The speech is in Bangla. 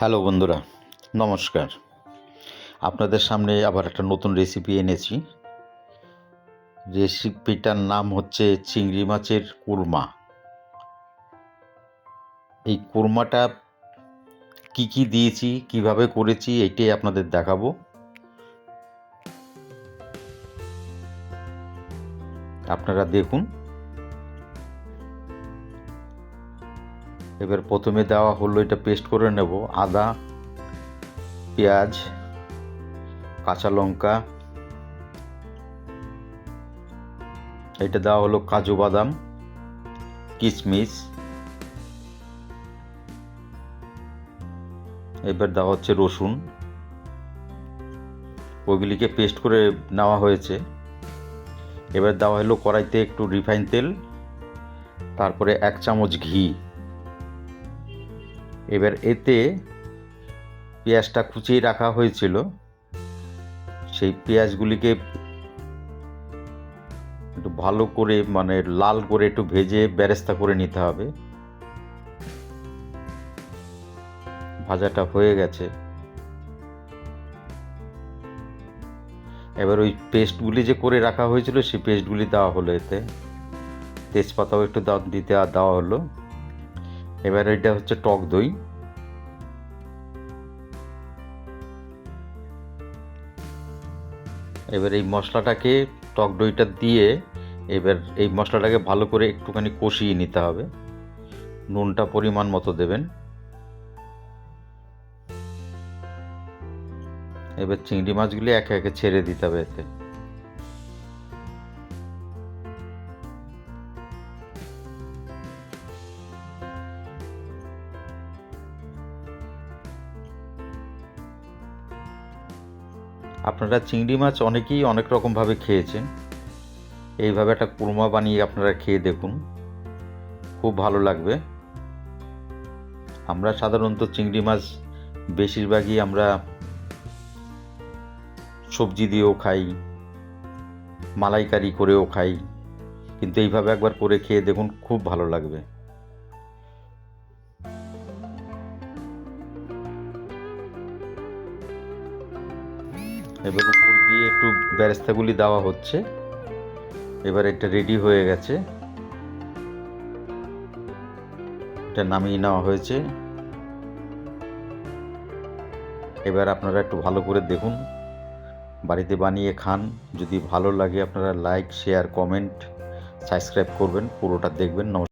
হ্যালো বন্ধুরা, নমস্কার। আপনাদের সামনে আবার একটা নতুন রেসিপি এনেছি। রেসিপিটার নাম হচ্ছে চিংড়ি মাছের কুরমা। এই কুরমাটা কি কি দিয়েছি, কীভাবে করেছি এইটাই আপনাদের দেখাবো। আপনারা দেখুন। এবার প্রথমে দেওয়া হলো এটা পেস্ট করে নেব। আদা, পেঁয়াজ, কাঁচা লঙ্কা। এটা দেওয়া হলো কাজু বাদাম কিশমিশ এবার দেওয়া হচ্ছে রসুন। ওইগুলিকে পেস্ট করে নেওয়া হয়েছে। এবার দেওয়া হলো কড়াইতে একটু রিফাইন তেল, তারপরে এক চামচ ঘি। এবার এতে পেঁয়াজটা কুচিয়ে রাখা হয়েছিল। সেই পেঁয়াজগুলিকে একটু ভালো করে মানে লাল করে একটু ভেজে ব্যারেস্তা করে নিতে হবে। ভাজাটা হয়ে গেছে। এবার ওই পেস্টগুলি যে করে রাখা হয়েছিল, সেই পেস্টগুলি দেওয়া হলো এতে। তেজপাতাও একটু দিতে দেওয়া হলো। এবার এটা হচ্ছে টক দই। এবার এই মশলাটাকে, টক দইটা দিয়ে এবার এই মশলাটাকে ভালো করে একটুখানি কষিয়ে নিতে হবে। নুনটা পরিমাণ মতো দেবেন। এবার চিংড়ি মাছগুলি একে একে ছেড়ে দিতে হবে এতে। আপনারা চিংড়ি মাছ অনেকেই অনেক রকমভাবে খেয়েছেন। এইভাবে একটা কুরমা বানিয়ে আপনারা খেয়ে দেখুন। খুব ভালো লাগবে। আমরা সাধারণত চিংড়ি মাছ বেশিরভাগই আমরা সবজি দিয়েও খাই, মালাইকারি করেও খাই। কিন্তু এইভাবে একবার করে খেয়ে দেখুন, খুব ভালো লাগবে। এবার উপর দিয়ে একটু ব্যারেস্তাগুলি দেওয়া হচ্ছে। এবার এটা রেডি হয়ে গেছে। এটা নামিয়ে নেওয়া হয়েছে। এবার আপনারা একটু ভালো করে দেখুন। বাড়িতে বানিয়ে খান। যদি ভালো লাগে আপনারা লাইক শেয়ার কমেন্ট সাবস্ক্রাইব করবেন। পুরোটা দেখবেন। নমস্কার।